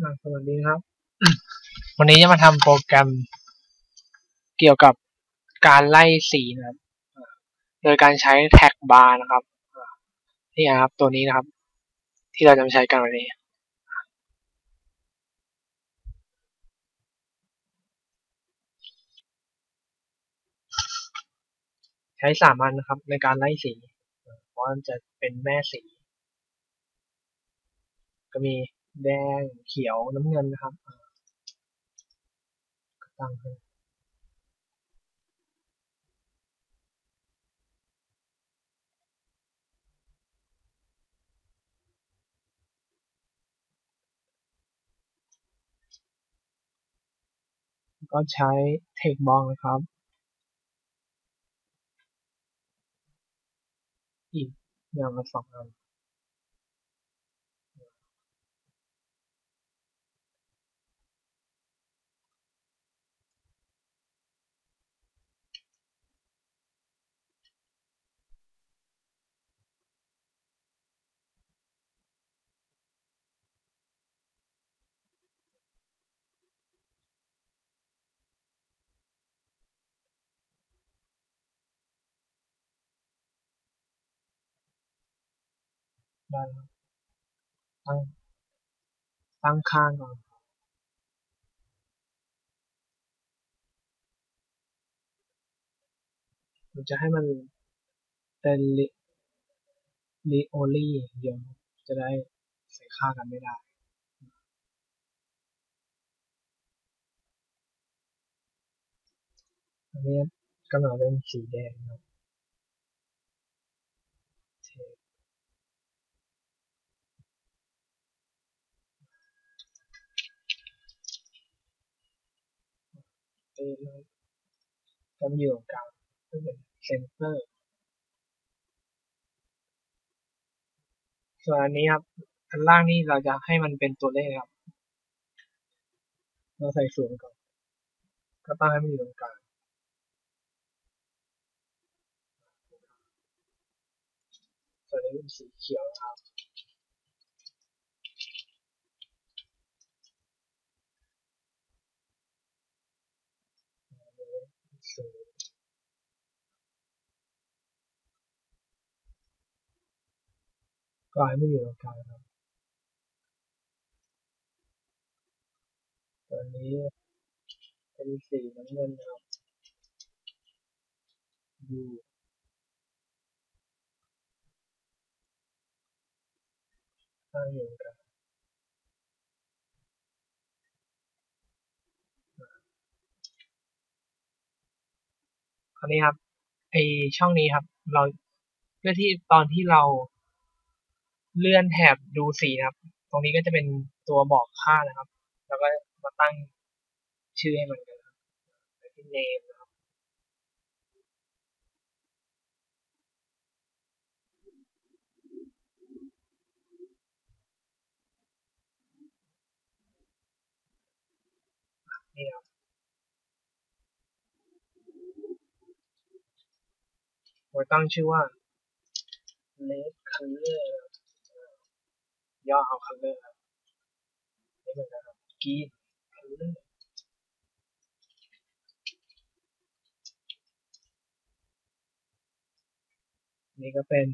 สวัสดีครับ วันนี้จะมาทำโปรแกรมเกี่ยวกับการไล่สีนะครับ โดยการใช้แท็กบาร์นะครับนี่นะครับตัวนี้นะครับ ที่เราจะมาใช้กันวันนี้ ใช้สามอันนะครับ ในการไล่สีเพราะมันจะเป็นแม่สี ก็มี แดง เขียว น้ำเงินนะครับก็ตั้งให้ก็ใช้เทคบองนะครับ อีกอย่างละสองอัน ได้ครับตั้งตั้งค่าก่อนผมจะให้มันเป็นลิลิโอลี่เดียวจะได้ใส่ค่ากันไม่ได้อันนี้กำหนดเป็นสีแดงครับ ไปเลยกำอยู่ตรงกลางก็เป็นเซนเตอร์ส่วนอันนี้ครับ อันล่างนี่เราจะให้มันเป็นตัวเลขครับ เราใส่ศูนย์ก่อน ก็ตั้งให้มันอยู่ตรงกลางส่วนนี้เป็นสีเขียวครับ ศูนย์ก็ให้มันอยู่ตรงกลางครับตัวนี้เป็นสีน้ำเงินครับดูตั้งอยู่ตรงกล คราวนี้ครับไอช่องนี้ครับ เราเพื่อที่ตอนที่เราเลื่อนแถบดูสีนะครับ ตรงนี้ก็จะเป็นตัวบอกค่านะครับ แล้วก็มาตั้งชื่อให้มันกันะครับไปที่ name นะครับนี่ครับ ผมตั้งชื่อว่า red color ย่อเอา color ครับนี่เหมือนกันครับ green color นี่ก็เป็น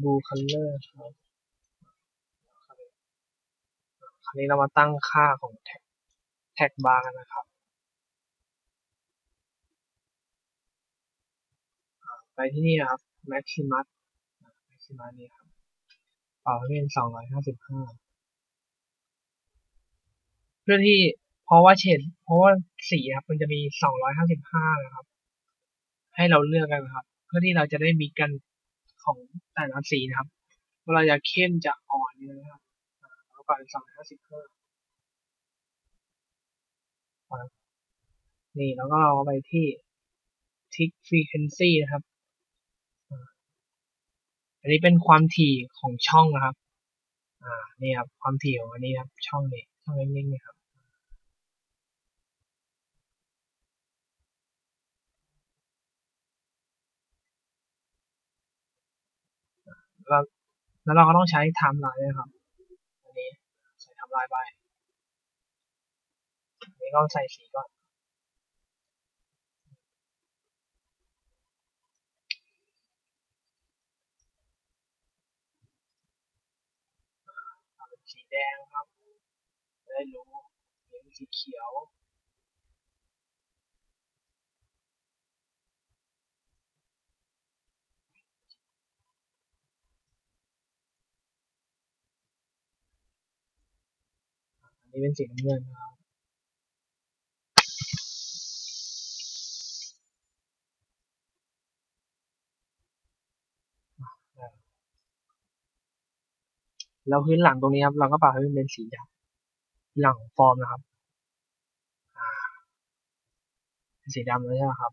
blue color ครับคราวนี้เรามาตั้งค่าของแท็กแท็กบาร์กันนะครับ ไปที่นี่นะครับ maximus maximus นี่ครับเป่าเป็นสองร้อยห้าสิบห้าเพื่อที่เพราะว่าเฉดเพราะว่าสีครับ มันจะมีสองร้อยห้าสิบห้านะครับ ให้เราเลือกกันนะครับ เพื่อที่เราจะได้มีกันของแต่ละสีนะครับว่าเราจะเข้มจะอ่อนเนี่ยนะครับเราก็สองร้อยห้าสิบห้านี่แล้วก็เราไปที่ tick frequency นะครับ นนี้เป็นความถี่ของช่องนะครับ อ่า นี่ครับ ความถี่ของอันนี้ครับ ช่องนี้ ช่องเล็กๆนี่ครับเราแล้วเราก็ต้องใช้ไทม์ไลน์นะครับ อันนี้ใส่ไทม์ไลน์ไป อันนี้ก็ใส่สีก่อน เอาเป็น สีแดงครับได้รู้เห็นสีเขียวอันนี้เป็นสีน้ำเงินครับ แล้วพื้นหลังตรงนี้ครับ เราก็ปรับให้มันเป็นสีดำหลังฟอร์มนะครับเป็นสีดำแล้วใช่ไหมครับ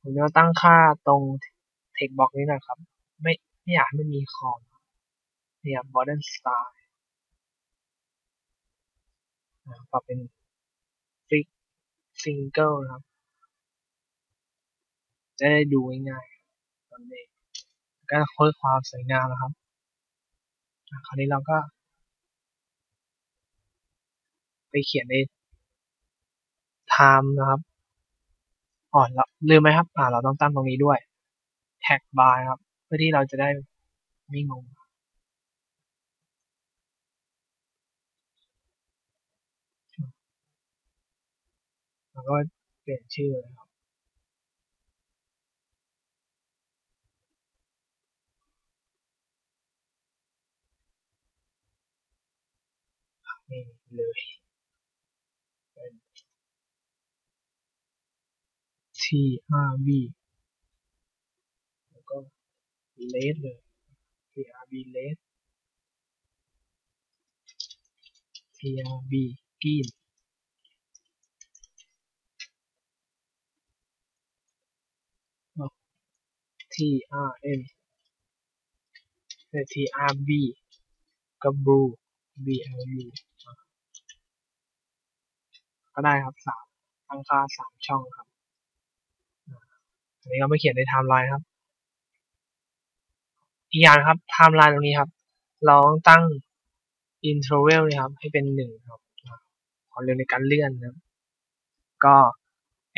ผมจะตั้งค่าตรง text box นี้นะครับ ไม่ไม่อยากให้มันมีคอมเนี่ย modern style ปรับเป็น fix single นะครับ จะได้ดูง่ายๆตอนนี้ ก็เพิ่มความสวยงามนะครับคราวนี้เราก็ ไปเขียนใน time นะครับอ๋อแล้วลืมไหมครับอ่าเราต้องตั้งตรงนี้ด้วย tag bar ครับ เพื่อที่เราจะได้ไม่งงแล้วก็เปลี่ยนชื่อครับ นี่เลยเป็น trb แล้วก็ red เลย trb red trb green แล้ว trm และ trb กับ blue blu อะ ก็ได้ครับสามตั้งค่าสามช่องครับอันนี้เราไม่เขียนในไทม์ไลน์ครับ อีกอย่างนครับไทม์ไลน์ตรงนี้ครับ เราต้องตั้ง interval นะครับ ให้เป็นหนึ่งครับความเร็วในการเลื่อนนะครับก็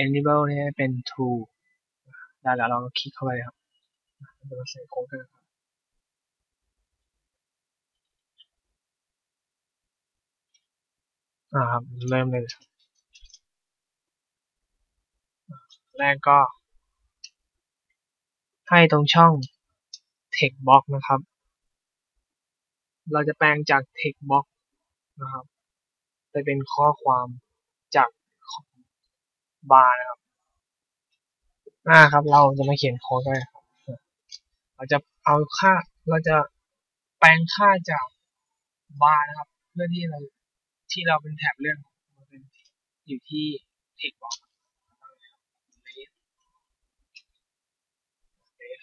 enable นี่ให้เป็น true ได้แล้วเราก็คลิกเข้าไปครับเราจะใส่โค้ดกันะครับอ่าครับเริ่มเลยครับ แรกก็ ให้ตรงช่อง text box นะครับ เราจะแปลงจาก text box นะครับ ไปเป็นข้อความจากบาร์นะครับอ่าครับ เราจะมาเขียนโค้ดด้ครับ เราจะเอาค่า เราจะแปลงค่าจากบาร์นะครับ เพื่อที่เราที่เราเป็นแถบเลื่อนมาเป็นอยู่ที่ text box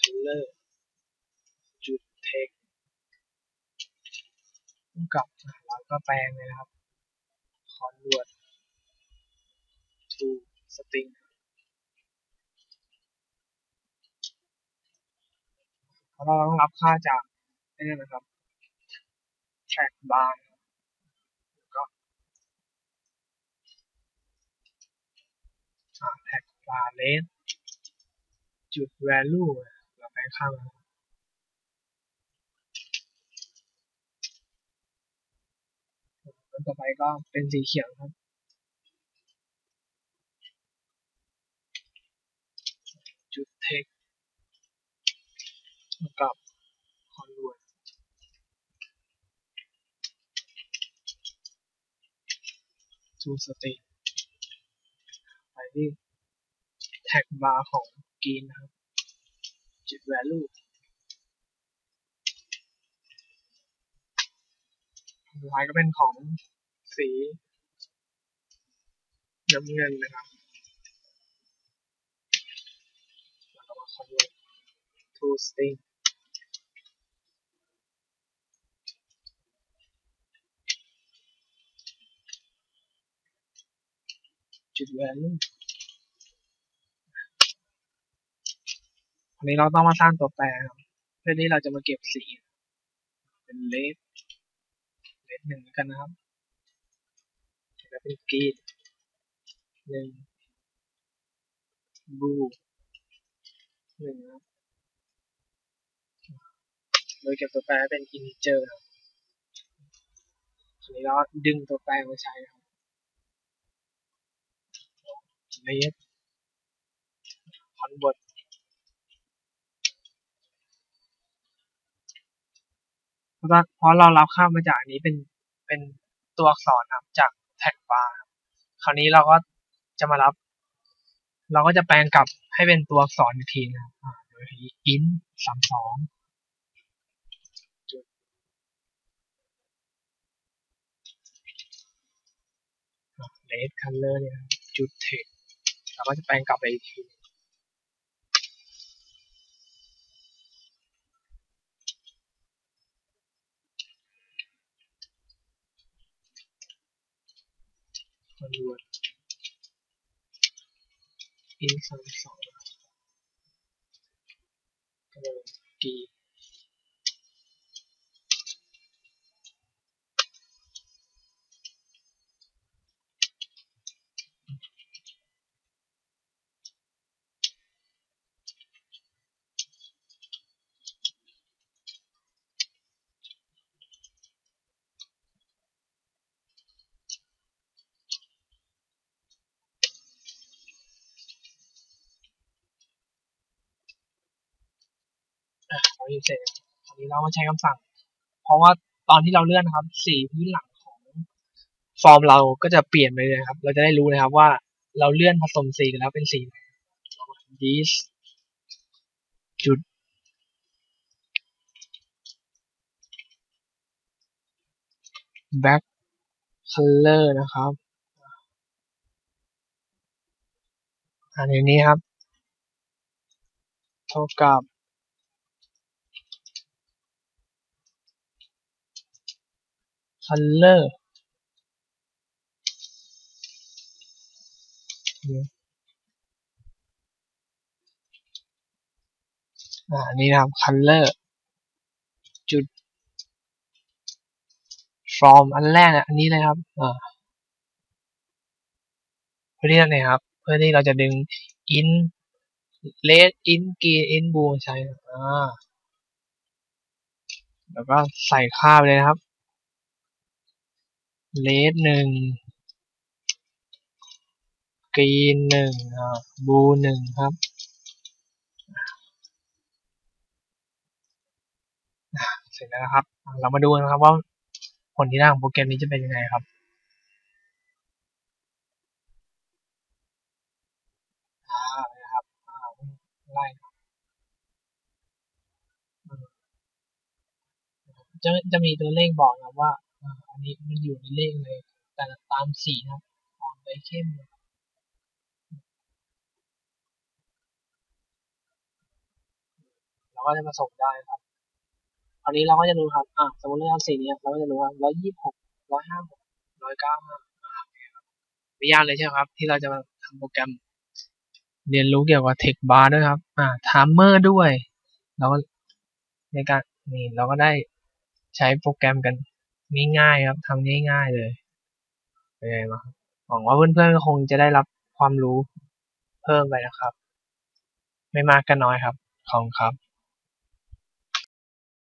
color จุด text กับเราก็แปลงเลยนะครับ convert to string เพราะเราต้องรับค่าจากนี่นะครับ track bar แล้วก็ track bar length จุด value เรางค่ามาแล้วต่อไปก็เป็นสีเขียวครับจุด text กับ convert to string ไปที่ tag bar ของ green นครับ จุด value สุดท้ายก็เป็นของสีน้ำเงินนะครับแล้วก็มา convert to string จุด value อันนี้เราต้องมาสร้างตัวแปรครับเพื่อที่เราจะมาเก็บสี เป็นเลดเลดหนึ่งกันนะครับแล้วเป็นกรีนหนึ่งบูหนึ่งครับโดยเก็บตัวแปรเป็นอินเจอร์ครับทีนี้เราดึงตัวแปรมาใช้ครับเลดคอนเวิร์ต เพราะเรารับค่ามาจากอันนี้เป็นเป็นตัวอักษรครับจากแท็กบาร์คราวนี้เราก็จะมารับ เราก็จะแปลงกลับให้เป็นตัวอักษรอีกทีนะครับโดย int สามสองจุด red color เนี่ยจุด text เราก็จะแปลงกลับไปอีกที convert int สามส เลยกีอะเราอยู่เสร็จคราวนี้เรามาใช้คำสั่ง เพราะว่าตอนที่เราเลื่อนนะครับ สีพื้นหลังของฟอร์มเราก็จะเปลี่ยนไปเลยครับ เราจะได้รู้นะครับว่าเราเลื่อนผสมสีกันแล้วเป็นสีไหน this จุด back color นะครับอันนี้ครับ เท่ากับ color อ่านี่นะครับ color จุด from อันแรกนะอันนี้เลยครับอ่าเพื่อที่จะไหนครับ เพื่อที่เราจะดึง in red in green in blue ใช้อ่าแล้วก็ใส่ค่าไปเลยนะครับ red หนึ่ง g r e e หนึ่งอ่า blue หนึ่งครับเสร็จแล้วครับ เรามาดูนะครับว่าผลที่ได้ของโปรแกรมนี้จะเป็นยังไงครับอ่านะครับไล่จะจะมีตัวเลขบอกนะว่า อันนี้มันอยู่ในเลขเลย แต่ตามสีนะครับอ่อนไปเข้มเราก็จะผสมได้ครับคราวนี้เราก็จะรู้ครับ อ่าสมมติเราเอาสีนี้เราก็จะรู้ว่าร้อยยี่สิบหกร้อยห้าหกร้อยเก้าห้าไม่ยากเลยใช่ไหมครับ ที่เราจะมาทำโปรแกรม เรียนรู้เกี่ยวกับ text bar ด้วยครับ อ่า timer ด้วยเราก็ในการนี่เราก็ได้ใช้โปรแกรมกัน ง่ายๆครับทำง่ายๆเลยเป็นไงบ้างหวังว่าเพื่อนๆก็คงจะได้รับความรู้เพิ่มไปนะครับ ไม่มากก็น้อยครับขอบคุณครับ